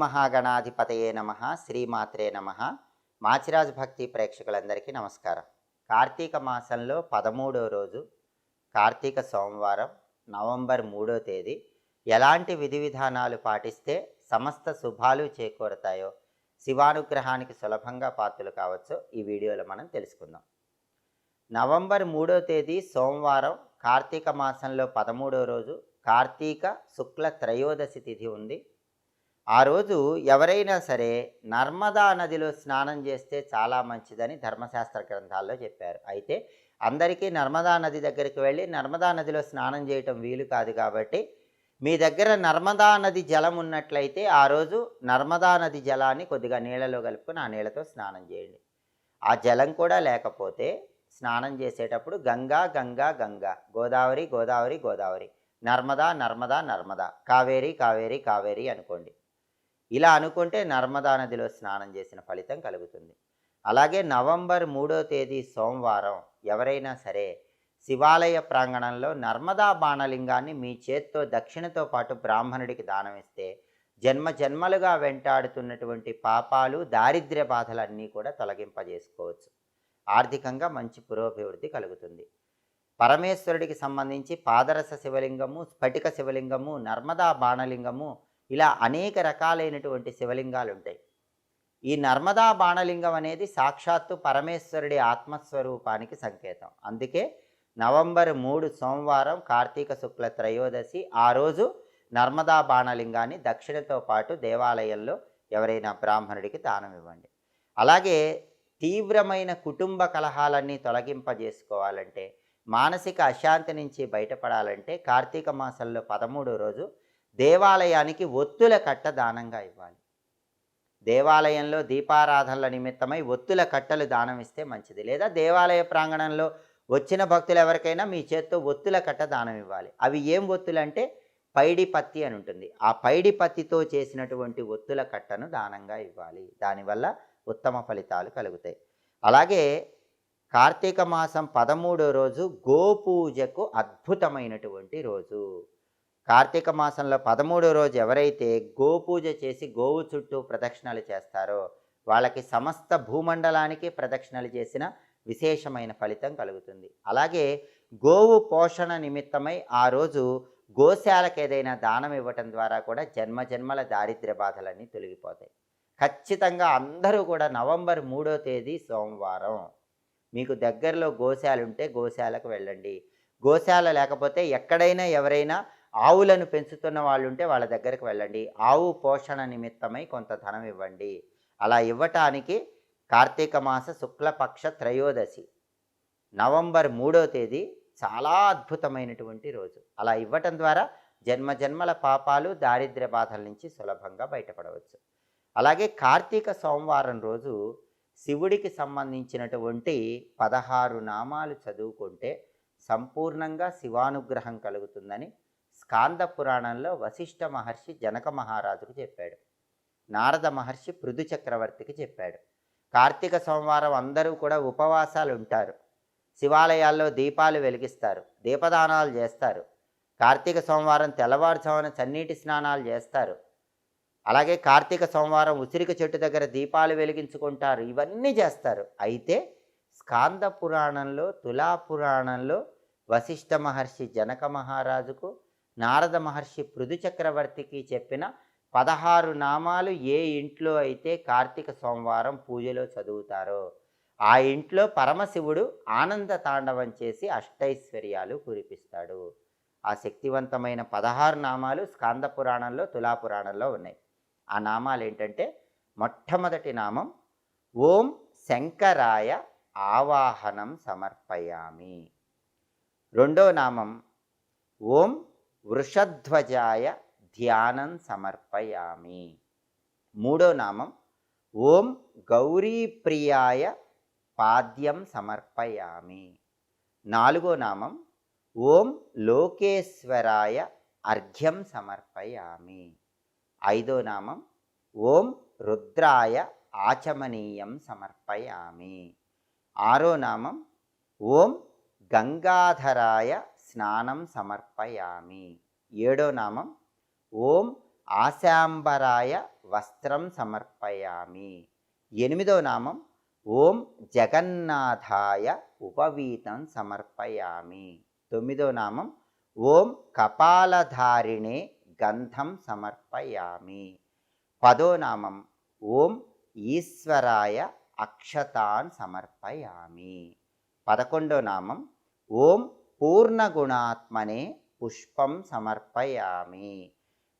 మహాగణాధిపతయే నమ శ్రీమాత్రే నమ. మాచిరాజ్ భక్తి ప్రేక్షకులందరికీ నమస్కారం. కార్తీక మాసంలో పదమూడో రోజు కార్తీక సోమవారం నవంబర్ మూడో తేదీ ఎలాంటి విధి విధానాలు పాటిస్తే సమస్త శుభాలు చేకూరతాయో శివానుగ్రహానికి సులభంగా పాత్రలు కావచ్చో ఈ వీడియోలో మనం తెలుసుకుందాం. నవంబర్ మూడో తేదీ సోమవారం కార్తీక మాసంలో పదమూడో రోజు కార్తీక శుక్ల త్రయోదశి తిథి ఉంది. ఆ రోజు ఎవరైనా సరే నర్మదా నదిలో స్నానం చేస్తే చాలా మంచిదని ధర్మశాస్త్ర గ్రంథాల్లో చెప్పారు. అయితే అందరికీ నర్మదా నది దగ్గరికి వెళ్ళి నర్మదా నదిలో స్నానం చేయటం వీలు కాదు కాబట్టి మీ దగ్గర నర్మదా నది జలం ఉన్నట్లయితే ఆ రోజు నర్మదా నది జలాన్ని కొద్దిగా నీళ్ళలో కలుపుకొని ఆ నీళ్ళతో స్నానం చేయండి. ఆ జలం కూడా లేకపోతే స్నానం చేసేటప్పుడు గంగా గంగా గంగా గోదావరి గోదావరి గోదావరి నర్మదా నర్మదా నర్మదా కావేరి కావేరి కావేరి అనుకోండి. ఇలా అనుకుంటే నర్మదా నదిలో స్నానం చేసిన ఫలితం కలుగుతుంది. అలాగే నవంబర్ మూడో తేదీ సోమవారం ఎవరైనా సరే శివాలయ ప్రాంగణంలో నర్మదా బాణలింగాన్ని మీ చేత్తో దక్షిణతో పాటు బ్రాహ్మణుడికి దానం ఇస్తే జన్మ జన్మలుగా వెంటాడుతున్నటువంటి పాపాలు దారిద్ర్య బాధలన్నీ కూడా తొలగింపజేసుకోవచ్చు. ఆర్థికంగా మంచి పురోభివృద్ధి కలుగుతుంది. పరమేశ్వరుడికి సంబంధించి పాదరస శివలింగము స్ఫటిక శివలింగము నర్మదా బాణలింగము ఇలా అనేక రకాలైనటువంటి శివలింగాలు ఉంటాయి ఈ నర్మదా బాణలింగం అనేది సాక్షాత్తు పరమేశ్వరుడి ఆత్మస్వరూపానికి సంకేతం. అందుకే నవంబర్ మూడు సోమవారం కార్తీక శుక్ల త్రయోదశి ఆ రోజు నర్మదా బాణలింగాన్ని దక్షిణతో పాటు దేవాలయంలో ఎవరైనా బ్రాహ్మణుడికి దానం ఇవ్వండి. అలాగే తీవ్రమైన కుటుంబ కలహాలన్నీ తొలగింపజేసుకోవాలంటే మానసిక అశాంతి నుంచి బయటపడాలంటే కార్తీక మాసంలో పదమూడో రోజు దేవాలయానికి ఒత్తుల కట్ట దానంగా ఇవ్వాలి. దేవాలయంలో దీపారాధనల నిమిత్తమై ఒత్తుల కట్టలు దానం ఇస్తే మంచిది. లేదా దేవాలయ ప్రాంగణంలో వచ్చిన భక్తులు ఎవరికైనా మీ చేత్తో ఒత్తుల కట్ట దానం ఇవ్వాలి. అవి ఏం ఒత్తులు అంటే పైడి పత్తి అని ఉంటుంది. ఆ పైడి పత్తితో చేసినటువంటి ఒత్తుల కట్టను దానంగా ఇవ్వాలి. దానివల్ల ఉత్తమ ఫలితాలు కలుగుతాయి. అలాగే కార్తీక మాసం పదమూడో రోజు గోపూజకు అద్భుతమైనటువంటి రోజు. కార్తీక మాసంలో పదమూడో రోజు ఎవరైతే గోపూజ చేసి గోవు చుట్టూ ప్రదక్షిణలు చేస్తారో వాళ్ళకి సమస్త భూమండలానికి ప్రదక్షిణలు చేసిన విశేషమైన ఫలితం కలుగుతుంది. అలాగే గోవు పోషణ నిమిత్తమై ఆ రోజు గోశాలకు ఏదైనా దానం ఇవ్వటం ద్వారా కూడా జన్మ జన్మల దారిద్ర్య బాధలన్నీ తొలగిపోతాయి. ఖచ్చితంగా అందరూ కూడా నవంబర్ మూడో తేదీ సోమవారం. మీకు దగ్గరలో గోశాల ఉంటే గోశాలకు వెళ్ళండి. గోశాల లేకపోతే ఎక్కడైనా ఎవరైనా ఆవులను పెంచుతున్న వాళ్ళు ఉంటే వాళ్ళ దగ్గరకు వెళ్ళండి. ఆవు పోషణ నిమిత్తమై కొంత ధనం ఇవ్వండి. అలా ఇవ్వటానికి కార్తీక మాస శుక్లపక్ష త్రయోదశి. నవంబర్ మూడో తేదీ చాలా అద్భుతమైనటువంటి రోజు. అలా ఇవ్వటం ద్వారా జన్మ జన్మల పాపాలు దారిద్ర్య బాధల నుంచి సులభంగా బయటపడవచ్చు. అలాగే కార్తీక సోమవారం రోజు శివుడికి సంబంధించినటువంటి పదహారు నామాలు చదువుకుంటే సంపూర్ణంగా శివానుగ్రహం కలుగుతుందని స్కాంద పురాణంలో వశిష్ఠ మహర్షి జనక మహారాజుకు చెప్పాడు. నారద మహర్షి పృథు చక్రవర్తికి చెప్పాడు. కార్తీక సోమవారం అందరూ కూడా ఉపవాసాలు ఉంటారు. శివాలయాల్లో దీపాలు వెలిగిస్తారు. దీపదానాలు చేస్తారు. కార్తీక సోమవారం తెల్లవారుజామున చన్నీటి స్నానాలు చేస్తారు. అలాగే కార్తీక సోమవారం ఉసిరిక చెట్టు దగ్గర దీపాలు వెలిగించుకుంటారు. ఇవన్నీ చేస్తారు. అయితే స్కాంద పురాణంలో తులా పురాణంలో వశిష్ఠ మహర్షి జనక మహారాజుకు నారద మహర్షి పృథు చక్రవర్తికి చెప్పిన పదహారు నామాలు ఏ ఇంట్లో అయితే కార్తీక సోమవారం పూజలో చదువుతారో ఆ ఇంట్లో పరమశివుడు ఆనంద తాండవం చేసి అష్టైశ్వర్యాలు కురిపిస్తాడు. ఆ శక్తివంతమైన పదహారు నామాలు స్కాంద పురాణంలో తులా పురాణంలో ఉన్నాయి. ఆ నామాలు ఏంటంటే మొట్టమొదటి నామం ఓం శంకరాయ ఆవాహనం సమర్పయామి. రెండో నామం ఓం వృషధ్వజాయ ధ్యానం సమర్పయామి. మూడో నామం ఓం గౌరీప్రియాయ పాద్యం సమర్పయామి. నాలుగో నామం ఓం లోకేశ్వరాయ అర్ఘ్యం సమర్పయామి. ఐదో నామం ఓం రుద్రాయ ఆచమనీయం సమర్పయామి. ఆరో నామం ఓం గంగాధరాయ స్నానం సమర్పయామి. ఏడో నామం ఓం ఆశాంబరాయ వస్త్రం సమర్పయామి. ఎనిమిదో నామం ఓం జగన్నాథాయ ఉపవీతం సమర్పయామి. తొమ్మిదో నామం ఓం కపాలధారిణే గంధం సమర్పయామి. పదో నామం ఓం ఈశ్వరాయ అక్షతాన్ సమర్పయామి. పదకొండో నామం ఓం పూర్ణగుణాత్మనే పుష్పం సమర్పయామి.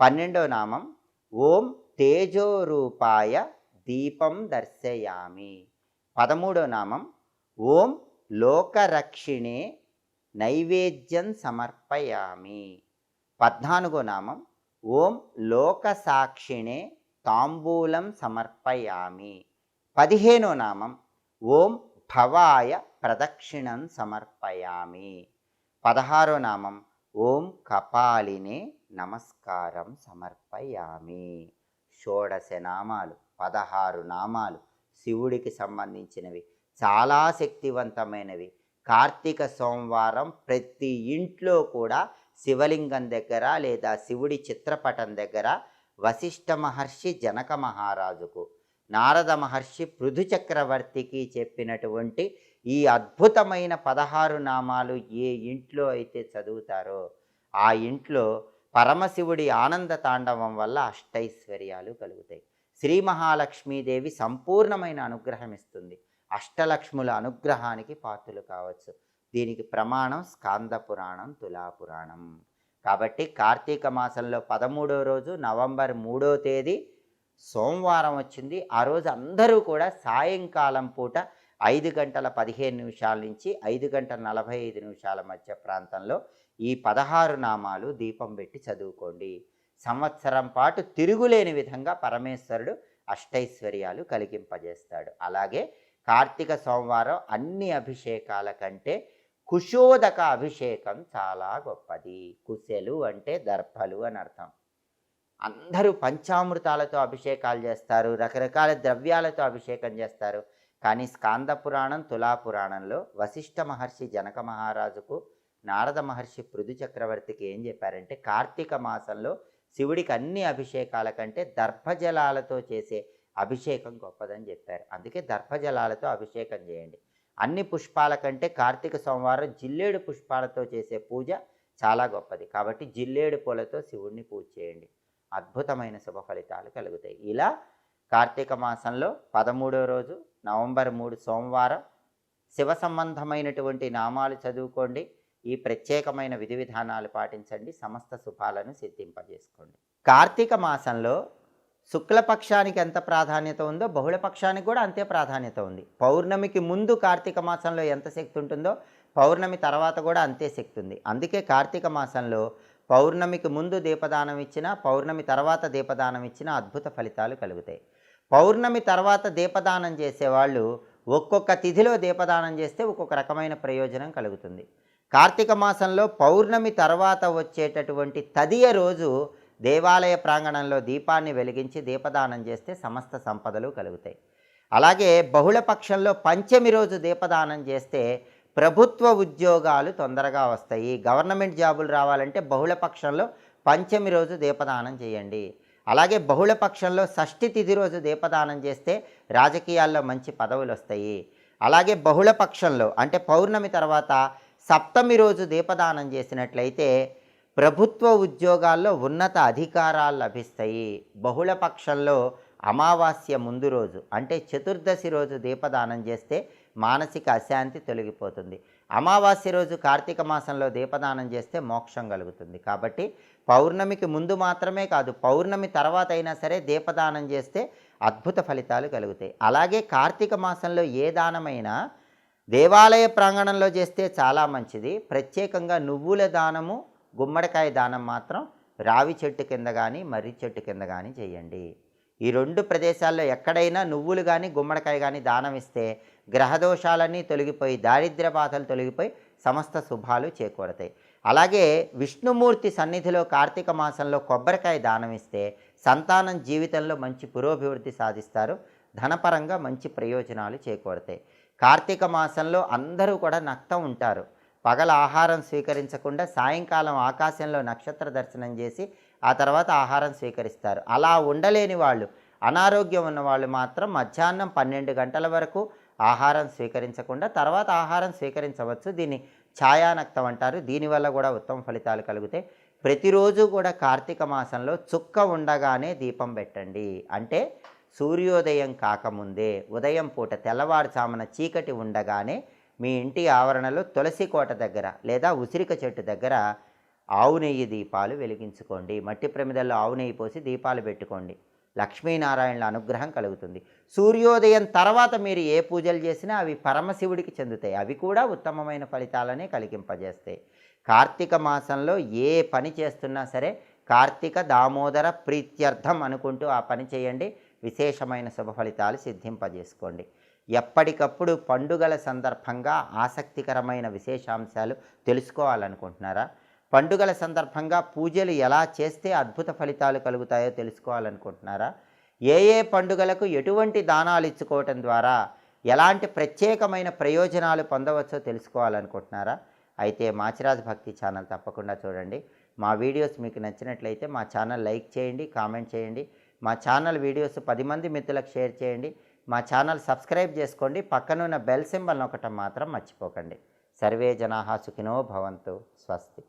పన్నెండో నామం ఓం తేజోరూపాయ దీపం దర్శయామి. పదమూడో నామం ఓం లోకరక్షిణే నైవేద్యం సమర్పయామి. పద్నాలుగో నామం ఓం లోకసాక్షిణే తాంబూలం సమర్పయామి. పదిహేనో నామం ఓం భవాయ ప్రదక్షిణం సమర్పయామి. పదహారో నామం. ఓం కపాలినే నమస్కారం సమర్పయామి. షోడశ నామాలు పదహారు నామాలు శివుడికి సంబంధించినవి. చాలా శక్తివంతమైనవి. కార్తీక సోమవారం ప్రతి ఇంట్లో కూడా శివలింగం దగ్గర లేదా శివుడి చిత్రపటం దగ్గర వశిష్ఠ మహర్షి జనక మహారాజుకు నారద మహర్షి పృథు చక్రవర్తికి చెప్పినటువంటి ఈ అద్భుతమైన పదహారు నామాలు ఏ ఇంట్లో అయితే చదువుతారో ఆ ఇంట్లో పరమశివుడి ఆనంద తాండవం వల్ల అష్టైశ్వర్యాలు కలుగుతాయి. శ్రీ మహాలక్ష్మీదేవి సంపూర్ణమైన అనుగ్రహం ఇస్తుంది. అష్టలక్ష్ముల అనుగ్రహానికి పాత్రలు కావచ్చు. దీనికి ప్రమాణం స్కాంద పురాణం తులా పురాణం. కాబట్టి కార్తీక మాసంలో పదమూడో రోజు నవంబర్ మూడో తేదీ సోమవారం వచ్చింది. ఆ రోజు అందరూ కూడా సాయంకాలం పూట ఐదు గంటల పదిహేను నిమిషాల నుంచి ఐదు గంటల నలభై ఐదు నిమిషాల మధ్య ప్రాంతంలో ఈ పదహారు నామాలు దీపం పెట్టి చదువుకోండి. సంవత్సరం పాటు తిరుగులేని విధంగా పరమేశ్వరుడు అష్టైశ్వర్యాలు కలిగింపజేస్తాడు. అలాగే కార్తీక సోమవారం అన్ని అభిషేకాల కంటే కుశోదక అభిషేకం చాలా గొప్పది. కుశలు అంటే దర్భలు అని అర్థం. అందరూ పంచామృతాలతో అభిషేకాలు చేస్తారు రకరకాల ద్రవ్యాలతో అభిషేకం చేస్తారు. కానీ స్కాంద పురాణం తులా పురాణంలో వశిష్ఠ మహర్షి జనక మహారాజుకు నారద మహర్షి పృథు చక్రవర్తికి ఏం చెప్పారంటే కార్తీక మాసంలో శివుడికి అన్ని అభిషేకాల కంటే దర్భజలాలతో చేసే అభిషేకం గొప్పదని చెప్పారు. అందుకే దర్భజలాలతో అభిషేకం చేయండి. అన్ని పుష్పాల కంటే కార్తీక సోమవారం జిల్లేడు పుష్పాలతో చేసే పూజ చాలా గొప్పది. కాబట్టి జిల్లేడు పూలతో శివుడిని పూజ చేయండి. అద్భుతమైన శుభ ఫలితాలు కలుగుతాయి. ఇలా కార్తీక మాసంలో పదమూడో రోజు నవంబర్ మూడు సోమవారం శివ సంబంధమైనటువంటి నామాలు చదువుకోండి. ఈ ప్రత్యేకమైన విధి విధానాలు పాటించండి. సమస్త శుభాలను సిద్ధింపజేసుకోండి. కార్తీక మాసంలో శుక్లపక్షానికి ఎంత ప్రాధాన్యత ఉందో బహుళపక్షానికి కూడా అంతే ప్రాధాన్యత ఉంది. పౌర్ణమికి ముందు కార్తీక మాసంలో ఎంత శక్తి ఉంటుందో పౌర్ణమి తర్వాత కూడా అంతే శక్తి ఉంది. అందుకే కార్తీక మాసంలో పౌర్ణమికి ముందు దీపదానం ఇచ్చినా పౌర్ణమి తర్వాత దీపదానం ఇచ్చినా అద్భుత ఫలితాలు కలుగుతాయి. పౌర్ణమి తర్వాత దీపదానం చేసేవాళ్ళు ఒక్కొక్క తిథిలో దీపదానం చేస్తే ఒక్కొక్క రకమైన ప్రయోజనం కలుగుతుంది. కార్తీక మాసంలో పౌర్ణమి తర్వాత వచ్చేటటువంటి తదియ రోజు దేవాలయ ప్రాంగణంలో దీపాన్ని వెలిగించి దీపదానం చేస్తే సమస్త సంపదలు కలుగుతాయి. అలాగే బహుళ పక్షంలో పంచమి రోజు దీపదానం చేస్తే ప్రభుత్వ ఉద్యోగాలు తొందరగా వస్తాయి. గవర్నమెంట్ జాబులు రావాలంటే బహుళ పక్షంలో పంచమి రోజు దీపదానం చేయండి. అలాగే బహుళ పక్షంలో షష్ఠి తిథి రోజు దీపదానం చేస్తే రాజకీయాల్లో మంచి పదవులు వస్తాయి అలాగే బహుళ పక్షంలో అంటే పౌర్ణమి తర్వాత సప్తమి రోజు దీపదానం చేసినట్లయితే ప్రభుత్వ ఉద్యోగాల్లో ఉన్నత అధికారాలు లభిస్తాయి. బహుళ పక్షంలో అమావాస్య ముందు రోజు అంటే చతుర్దశి రోజు దీపదానం చేస్తే మానసిక అశాంతి తొలగిపోతుంది. అమావాస్య రోజు కార్తీక మాసంలో దీపదానం చేస్తే మోక్షం కలుగుతుంది. కాబట్టి పౌర్ణమికి ముందు మాత్రమే కాదు పౌర్ణమి తర్వాత అయినా సరే దీపదానం చేస్తే అద్భుత ఫలితాలు కలుగుతాయి. అలాగే కార్తీక మాసంలో ఏ దానమైనా దేవాలయ ప్రాంగణంలో చేస్తే చాలా మంచిది. ప్రత్యేకంగా నువ్వుల దానము గుమ్మడికాయ దానం మాత్రం రావి చెట్టు కింద కానీ మర్రి చెట్టు కింద కానీ చేయండి. ఈ రెండు ప్రదేశాల్లో ఎక్కడైనా నువ్వులు కానీ గుమ్మడికాయ కానీ దానం ఇస్తే గ్రహదోషాలన్నీ తొలగిపోయి దారిద్ర్య బాధలు తొలగిపోయి సమస్త శుభాలు చేకూరతాయి. అలాగే విష్ణుమూర్తి సన్నిధిలో కార్తీక మాసంలో కొబ్బరికాయ దానం ఇస్తే సంతానం జీవితంలో మంచి పురోభివృద్ధి సాధిస్తారు. ధనపరంగా మంచి ప్రయోజనాలు చేకూరతాయి. కార్తీక మాసంలో అందరూ కూడా నక్తం ఉంటారు. పగల ఆహారం స్వీకరించకుండా సాయంకాలం ఆకాశంలో నక్షత్ర దర్శనం చేసి ఆ తర్వాత ఆహారం స్వీకరిస్తారు. అలా ఉండలేని వాళ్ళు అనారోగ్యం ఉన్న వాళ్ళు మాత్రం మధ్యాహ్నం పన్నెండు గంటల వరకు ఆహారం స్వీకరించకుండా తర్వాత ఆహారం స్వీకరించవచ్చు. దీన్ని ఛాయానక్తం అంటారు. దీనివల్ల కూడా ఉత్తమ ఫలితాలు కలుగుతాయి. ప్రతిరోజు కూడా కార్తీక మాసంలో చుక్క ఉండగానే దీపం పెట్టండి. అంటే సూర్యోదయం కాకముందే ఉదయం పూట తెల్లవారుజామున చీకటి ఉండగానే మీ ఇంటి ఆవరణలో తులసి కోట దగ్గర లేదా ఉసిరిక చెట్టు దగ్గర ఆవు నెయ్యి దీపాలు వెలిగించుకోండి. మట్టి ప్రమిదల్లో ఆవు నెయ్యి పోసి దీపాలు పెట్టుకోండి. లక్ష్మీనారాయణల అనుగ్రహం కలుగుతుంది. సూర్యోదయం తర్వాత మీరు ఏ పూజలు చేసినా అవి పరమశివుడికి చెందుతాయి. అవి కూడా ఉత్తమమైన ఫలితాలనే కలిగింపజేస్తాయి. కార్తీక మాసంలో ఏ పని చేస్తున్నా సరే కార్తీక దామోదర ప్రీత్యర్థం అనుకుంటూ ఆ పని చేయండి. విశేషమైన శుభ ఫలితాలు సిద్ధింపజేసుకోండి. ఎప్పటికప్పుడు పండుగల సందర్భంగా ఆసక్తికరమైన విశేషాంశాలు తెలుసుకోవాలనుకుంటున్నారా? పండుగల సందర్భంగా పూజలు ఎలా చేస్తే అద్భుత ఫలితాలు కలుగుతాయో తెలుసుకోవాలనుకుంటున్నారా? ఏ ఏ పండుగలకు ఎటువంటి దానాలు ఇచ్చుకోవటం ద్వారా ఎలాంటి ప్రత్యేకమైన ప్రయోజనాలు పొందవచ్చో తెలుసుకోవాలనుకుంటున్నారా? అయితే మాచిరాజ్ భక్తి ఛానల్ తప్పకుండా చూడండి. మా వీడియోస్ మీకు నచ్చినట్లయితే మా ఛానల్ లైక్ చేయండి కామెంట్ చేయండి. మా ఛానల్ వీడియోస్ పది మంది మిత్రులకు షేర్ చేయండి. మా ఛానల్ సబ్స్క్రైబ్ చేసుకోండి. పక్కనున్న బెల్ సింబల్ నొక్కటం మాత్రం మర్చిపోకండి. సర్వే జనాహా సుఖినో భవంతు. స్వస్తి.